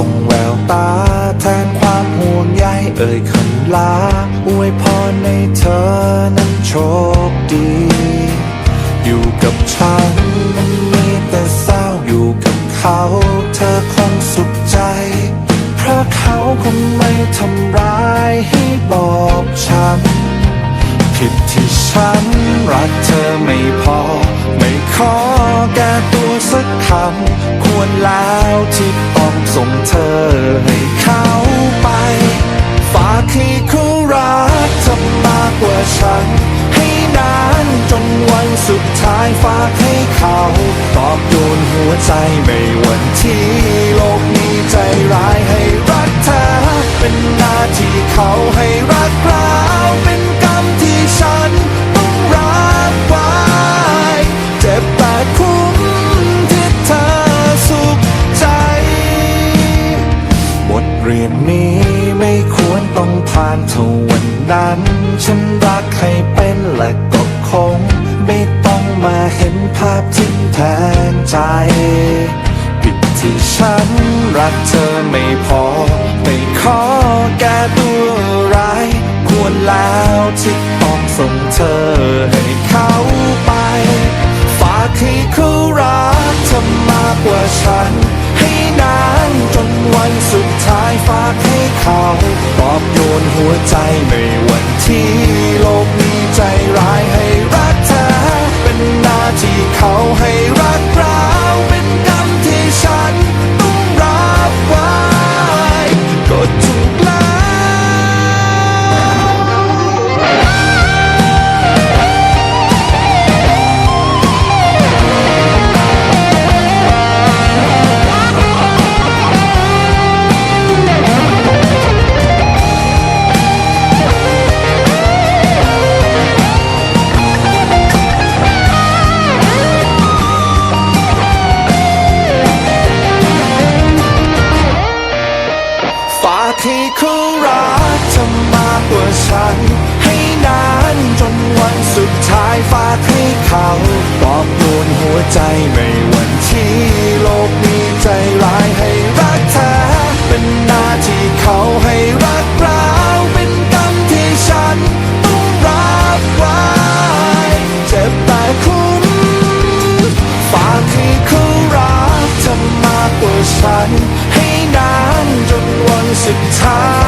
ส่งแววตา แทนความห่วงใยเอ่ยคำลาอวยพรในเธอนั้นโชคดี อยู่กับฉันมันมีแต่เศร้าอยู่กับเขา เธอคงสุขใจ เพราะเขาคงไม่ทำร้ายให้บอกช้ำผิดที่ฉันรักเธอไม่พอ ไม่ขอแก้ตัวสักคำควรแล้วที่ ฉัน ให้นานจนวันสุดท้ายฝากให้เขา ตอบโยนหัวใจไม่วันที่โลกนี้ใจร้ายให้รักเธอ เป็นหน้าที่เขาให้รักเราเป็นกรรมที่ฉันต้องรับไว้เจ็บแต่คุ้มที่เธอสุขใจบทเรียนนี้ไม่ควรต้องผ่านเท่า นั้น ฉันรักใครเป็นและก็คง ไม่ต้องมาเห็นภาพทิ้งแทนใจ ผิดที่ฉันรักเธอไม่พอ ไม่ขอแก้ตัวร้าย ควรแล้วที่ต้องส่งเธอให้ หัวใจใน ฉัน ให้นานจนวันสุดท้ายฝากให้เขาปลอบโยนหัวใจในวันที่โลกนี้ใจร้ายให้รักเธอ เป็นหน้าที่เขาให้รักเราเป็นกรรมที่ฉันต้องรับไว้เจ็บแต่คุ้มฝากให้เขารักเธอมากกว่าฉัน ให้นานจนวันสุดท้าย